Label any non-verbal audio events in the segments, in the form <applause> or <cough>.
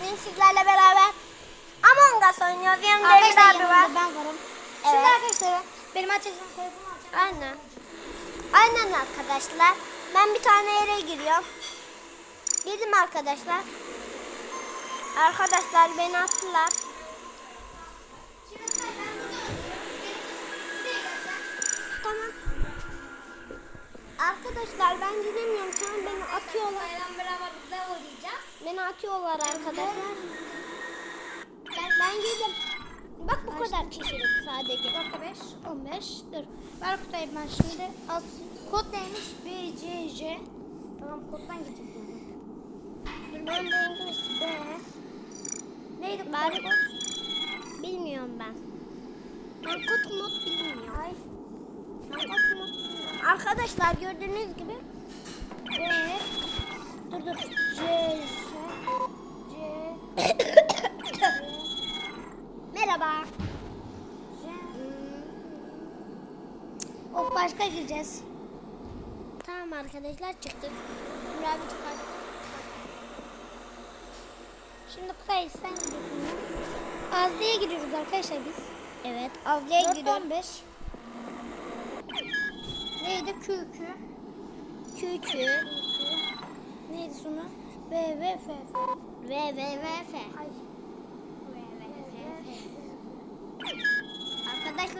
Bugün sizlerle beraber Among Us oynuyoruz. Yanımda Emre abi var. ben varım. Şimdi Evet. arkadaşlar benim açacağım telefonu açacağım. Aynen. Aynen arkadaşlar. Ben bir tane yere giriyorum. Girdim arkadaşlar. Arkadaşlar beni attılar. Tamam. Arkadaşlar ben giremiyorum şu an beni atıyorlar. Bayram beraber biz de oynayacağız. Beni atıyorlar arkadaşlar. Ben, ben girdim. Bak bu kadar kişilik sadece. 4 5 15 dur. Ver kutayı ben şimdi. Az kod neymiş? B C J. Tamam koddan gideceğiz. Dur ben de İngiliz B. Neydi bu Bari kod? Bilmiyorum ben. Ben kod mod bilmiyorum. Ay. Ben kod mod bilmiyorum. Arkadaşlar gördüğünüz gibi B. Dur dur. C J Merhaba. Of başka gireceğiz. Tamam arkadaşlar çıktık. Emre abi çıkar. Şimdi Plays'ten gidiyorsun. Azli'ye gidiyoruz arkadaşlar biz. Evet Azli'ye gidiyoruz. 15. Neydi QQ? QQ. Neydi sonu? V, V, F, F. V, V, V, F. Hayır.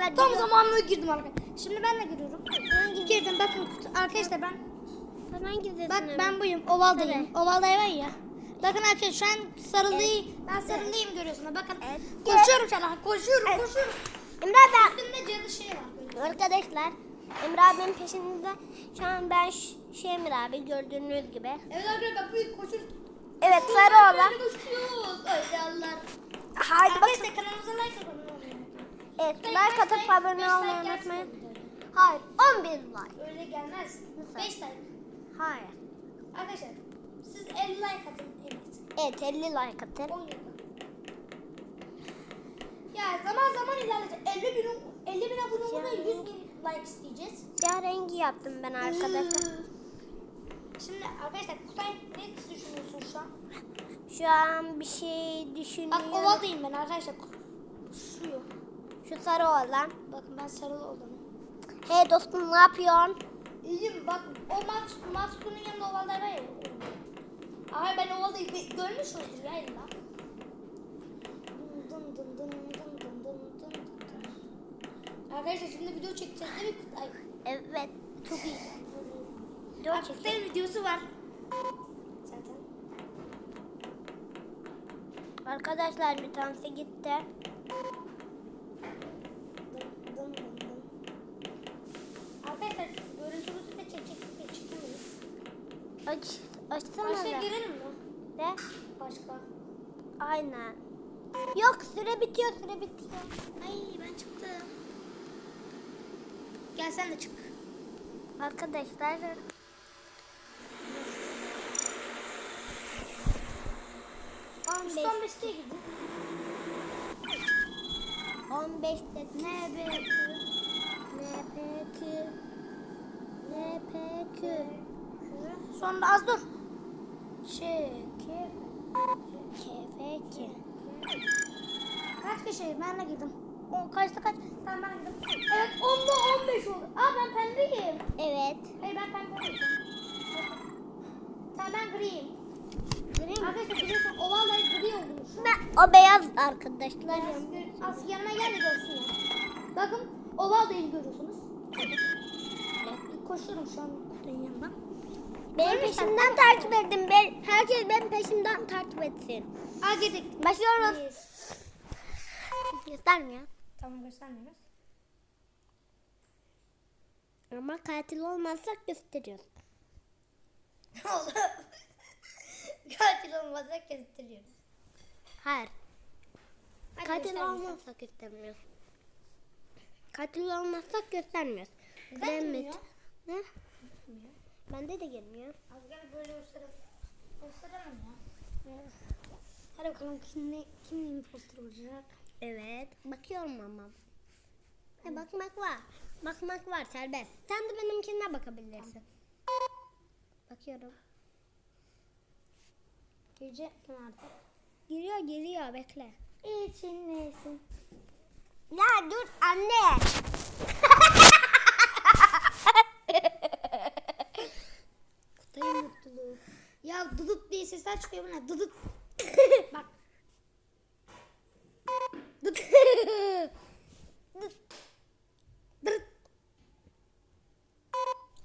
Arkadaşlar Tam zamanlı girdim arkadaşlar. Şimdi ben de giriyorum. Girdim bakın kutu- arkadaşlar ben Hemen gidelim. bak ben buyum ovaldayım. Ovalda var ya. Bakın arkadaşlar şu an sarılıyım. Ben sarılıyım görüyorsunuz. Bakın. Evet. Koşuyorum şu an. Koşuyorum, Evet. koşuyorum. Emre abi. Üstümde cadı şey var. Arkadaşlar Emre abinin peşinde. Şu an ben şey Emre abi gördüğünüz gibi. Evet arkadaşlar bak büyük koşuyoruz. Evet sarı olan. Haydi bakın. Arkadaşlar kanalımıza like atın. Evet like atıp abone olmayı unutmayın. Hayır 11 like. Öyle gelmez. Nasıl? 5 like. Hayır. Arkadaşlar siz 50 like atın. Evet. Evet 50 like atın. 10 yılda. Ya zaman zaman ilerleyecek. 50 bin, 50 bin abone olmadan 100 bin like isteyeceğiz. Siyah rengi yaptım ben arkadaşlar. Şimdi arkadaşlar Kutay ne düşünüyorsun şu an? Şu an bir şey Bak düşünüyorum. ovaldayım ben arkadaşlar. Şu. Şu sarı olan. Bakın ben sarı oldum. Hey dostum ne yapıyorsun? İyiyim bak o Max, Max'un yanında olanlar var ya. Ama ben ovalda görmüş oldum ya illa. Arkadaşlar şimdi video çekeceğiz değil mi? Ay. Evet çok iyi. video Artık videosu var. Zaten. Arkadaşlar bir tanesi gitti. Aç, açsana Başka be. girelim mi? De. Başka. Aynen. Yok süre bitiyor süre bitiyor. Ay ben çıktım. Gel sen de çık. Arkadaşlar. Biz 15 15'te gidin. 15 dedi. NBQ NPQ NPQ Sonra az dur. Kef. KFK Kaç kişi? Ben de girdim. O kaçta kaç? Tamam ben girdim. Evet 10'da 15 oldu. Aa ben pembeyim. Evet. Hayır ben pembe olacağım. Tamam ben griyim. Görüyor musun? Arkadaşlar biliyorsun ovalda gri olmuş. Ben, o beyaz arkadaşlar. Az yanıma gel de görsünler. Bakın ovaldayım görüyorsunuz. Koşuyorum şu an kutunun yanına. Benim peşimden takip edin. Ben, herkes benim peşimden takip etsin. Aa girdik. Başlıyoruz. Göstermiyor. Tamam göstermiyoruz. Ama katil olmazsak gösteriyoruz. <laughs> Katil olmazsa kestiriyoruz. Hayır. Hadi Katil olmazsak göstermiyoruz. Katil olmazsak göstermiyoruz. Neden Demet. Ne? Bende de gelmiyor. Az gel böyle gösterelim. Gösteremem ya. Hadi bakalım kim, ne, kim olacak? Evet. Bakıyorum ama. Ha, bakmak var. Bakmak var serbest. Sen de benimkine bakabilirsin. Bakıyorum. Gece kim artık? Giriyor giriyor bekle. İçindesin. Ya dur anne. <laughs> Ya dıdıt diye sesler çıkıyor buna. Dıdıt. Bak. Dıt. Dıt. Dıt. Dıt.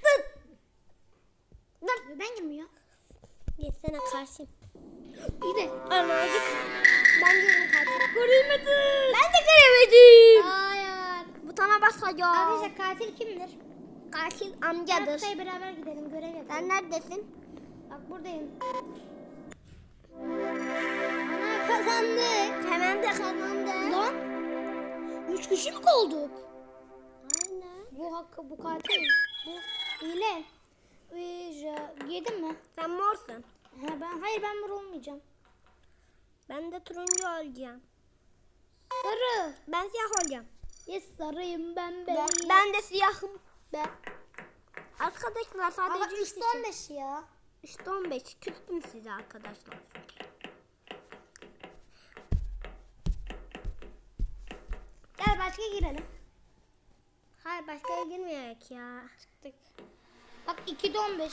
Dıt. Neden girmiyor? Geçsene karşım. İyi de. Ana git. Ben diyorum katil. Göremedim. Ben de göremedim. Hayır. Butona basacağım. Arkadaşlar katil kimdir? Katil amcadır. Kutay'la beraber gidelim görev yapalım. Sen neredesin? Bak buradayım. Ana kazandık. Hemen de kazandı. Lan. Üç kişi mi kaldık? Aynen. Bu hakkı bu katil. Bu hile. Vija. Yedin mi? Sen morsun. Ha, ben hayır ben mor olmayacağım. Ben de turuncu olacağım. Sarı. Ben siyah olacağım. Yes sarıyım ben Ben, ben. ben de siyahım. Ben. Arkadaşlar sadece Ama üç üstü kişi. 15 ya. İşte 15. Küstüm size arkadaşlar. Gel başka girelim. Hayır başkaya girmeyerek ya. Çıktık. Bak 2 de 15.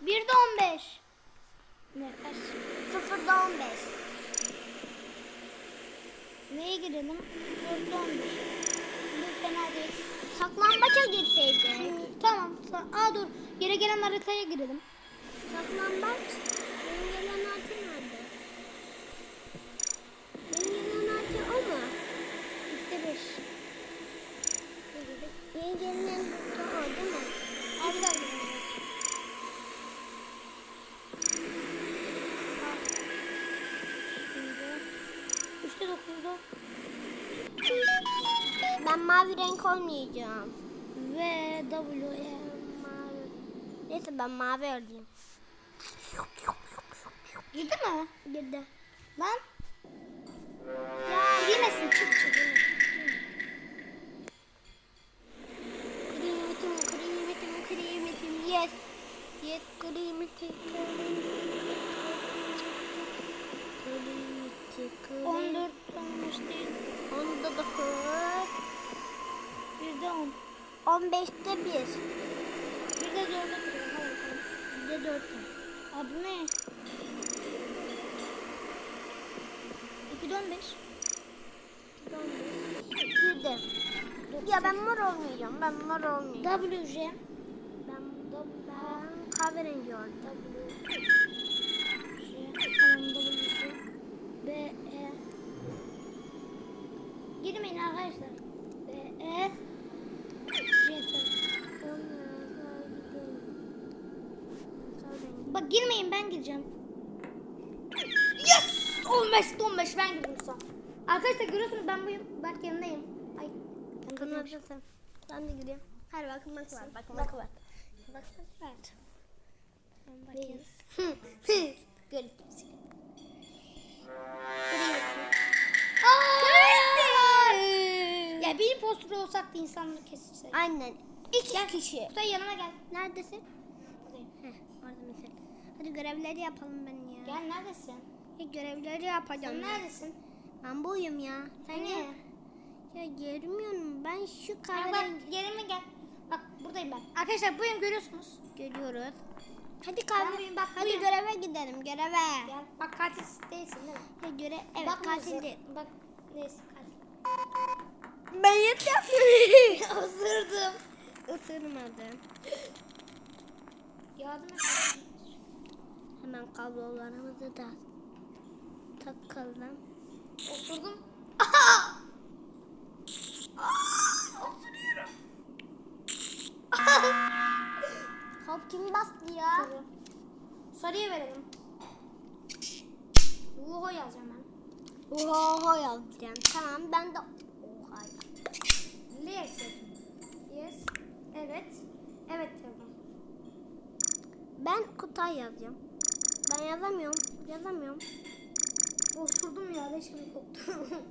1 de 15. Ne kaç? 0'da 15. Neye girelim? 4 de 15. Bu fena değil. Saklambaça girseydik. Tamam. sa- Aa dur. Yere gelen haritaya girelim. Saklambaç. Benim gelen harita nerede? Benim gelen harita o mu? İşte 5. Benim gelen harita o değil mi? De Üçte dokuzda Ben mavi renk olmayacağım. ve W E. Mavi. Neyse ben mavi olayım. Girdi mi? Girdi. Lan. Ya girmesin çık çık. Kıymetim, kıymetim, kıymetim. Yes. Yes, kıymetim. Kıymetim, 14 olmuş değil. Onda dokuz. Bir de 10. On beşte bir. Bir de 4'e duruyor. Hadi bakalım. De dört. Aa bu ne? 2 de 15. Girdi. Ya ben mor olmayacağım. Ben mor olmayacağım. W J. Ben, ben kahverengi oldum. J. girmeyin ben gireceğim. Yes! 15 15 ben son. Arkadaşlar görüyorsunuz ben buyum. Bak yanındayım. Ay. Ben yapıyorsun. Ben de gireyim. Hadi bakmak var. Bakmak var. Bakmak var. Görüşürüz. Aa! Ya bir impostor olsak da insanları kesecek. Aynen. İki kişi. Kutay yanıma gel. Neredesin? Hadi görevleri yapalım ben ya. Gel neredesin? Ya görevleri yapacağım. Sen ben. neredesin? Ben buyum ya. Sen ne? Ya görmüyorum. Ben şu Gel bak kahverengi yerime gel. Bak buradayım ben. Arkadaşlar buyum görüyorsunuz. görüyoruz. Hadi kahve. buyum, bak Hadi buyum. göreve gidelim. Göreve. Gel. Bak katil değilsin değil mi? Ya göre evet Bak katil değil. Bak neyse katil. Ben yapıyorum. Isırdım. Isırmadım. Yardım et. Hemen kablolarımızı da takalım. Osurdum. Hop kim bastı ya? Sarı. Sarıya verelim. Uho yazacağım ben. Oha yazacağım. Tamam ben de oha yazacağım. Yes. Yes. Evet. Evet yazdım. Ben Kutay yazacağım. Ben yazamıyorum. Yazamıyorum. Osurdum ya leşimi koktu. <laughs>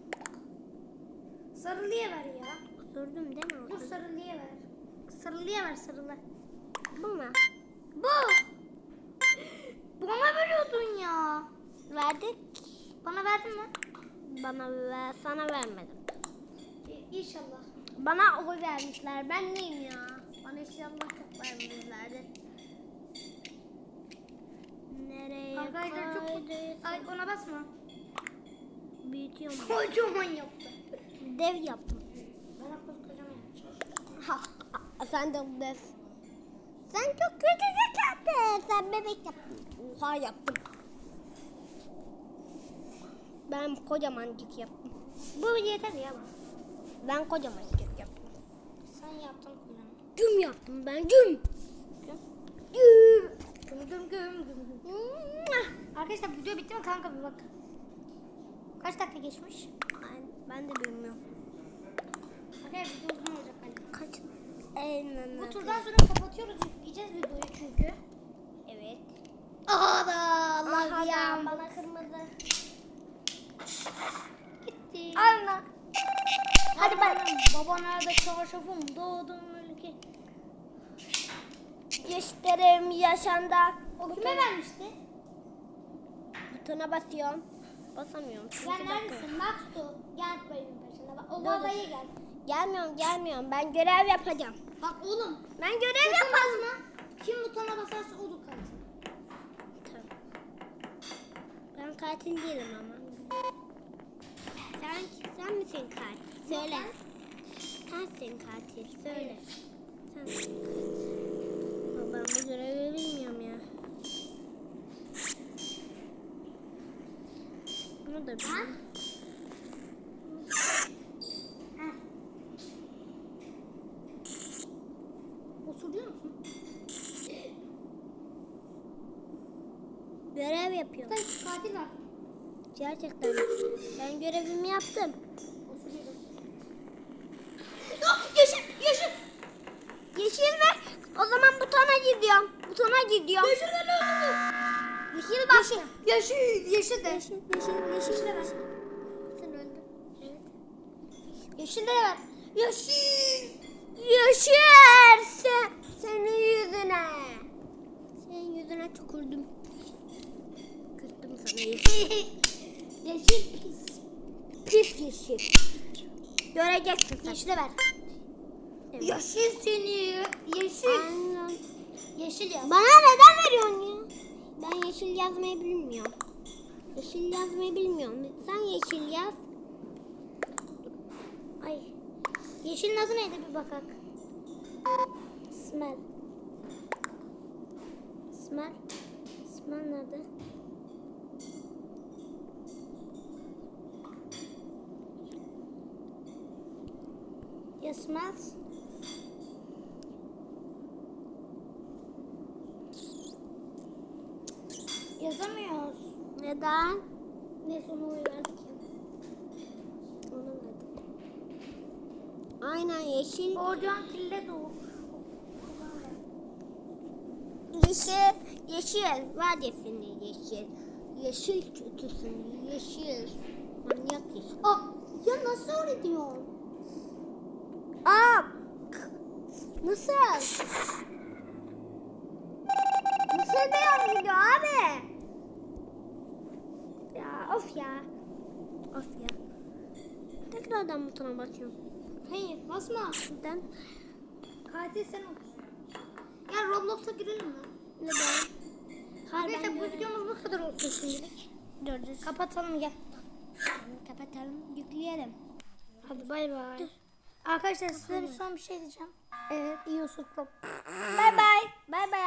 Sarılıya ver ya. Osurdum değil mi? Dur sarılıya ver. Sarılıya ver sarılı. Bu mu? Bu. Bana veriyordun ya. verdik. Bana verdin mi? Bana ver, sana vermedim. İnşallah. Bana oy vermişler. Ben neyim ya? Bana inşallah çok vermişlerdi. Nereye Arkadaşlar çok Ay ona basma. Büyütüyorum. Kocaman yaptı. Dev yaptım. Bana kocaman yapacak. Ha, sen de dev. Sen çok küçücük yaptın. Sen bebek yaptın. Oha yaptım. Ben kocamancık yaptım. Bu yeter ya. Ben kocamancık yaptım. Sen yaptın kocaman. Güm yaptım ben güm. Güm. Güm güm güm güm güm. Arkadaşlar video bitti mi kanka bir bak. Kaç dakika geçmiş? Ay, Ben de bilmiyorum. Arkadaşlar video uzun olacak bence. Kaç? Aynen. Bu turdan sonra kapatıyoruz yükleyeceğiz videoyu çünkü. Evet. Aha da Aha ya. bana kırmızı. Gitti. Anla. Hadi ben. Baba nerede çarşafım doğdum ülke. Yaşlarım yaşandı. O kime vermişti? Butona basıyorum. Basamıyorum. çünkü Sen bakıyorum. neredesin? Maxtu. Gel benim. Bak o Dur, babaya gel. Gelmiyorum gelmiyorum. Ben görev yapacağım. Bak oğlum. Ben görev Sakın yapacağım. basma. Kim butona basarsa odur katil. Tamam. Ben katil değilim ama. Sen, sen misin katil? Söyle. Sensin katil. Söyle. Sen misin katil? Bu görevi bilmiyorum ya. Bunu da bilmiyorum. Heh. Osuruyor musun? Görev yapıyorum. Katil var. Gerçekten. Ben görevimi yaptım. Ah, yeşil, yeşil. Yeşil ve o zaman butona gidiyorum. Butona gidiyorum. Yeşil de ne oldu? Yeşil. Yeşil, yeşil de. Yeşil, yeşil, yeşil de ver. Sen öldün. Evet. Yeşil de ver. Yeşil. Yeşil sen, senin yüzüne. Senin yüzüne tükürdüm. Kırdım sana yeşil. <laughs> yeşil pis. Pis yeşil. Göreceksin sen. Yeşil de ver. Yeşil seni. Yeşil. Aynen. Yeşil yaz. Bana neden veriyorsun ya? Ben yeşil yazmayı bilmiyorum. Yeşil yazmayı bilmiyorum. Sen yeşil yaz. Ay. Yeşilin adı neydi bir bakak. Smell. Smell. Smell nerede? Ya smells. Neden? Neyse onu oy verdik ya. Onu verdim. Aynen yeşil. Oradan kille doğu. Yeşil. Yeşil. Ya seni yeşil. Yeşil kötüsün. Yeşil. Manyak yeşil. Aa, ya nasıl öyle diyorsun? Aa! Nasıl beyaz gidiyor abi? Ya of ya. Of ya. Tekrardan butona basıyorum. Hayır basma. Neden? Katil sen ol. Ya Roblox'a girelim mi? Neden? Hayır ben bu videomuz bu kadar olsun şimdilik. Dur dur. Kapatalım gel. Kapatalım. Yükleyelim. Hadi bay bay. Arkadaşlar size bir son bir şey diyeceğim. Evet iyi olsun. Bay bay. Bay bay.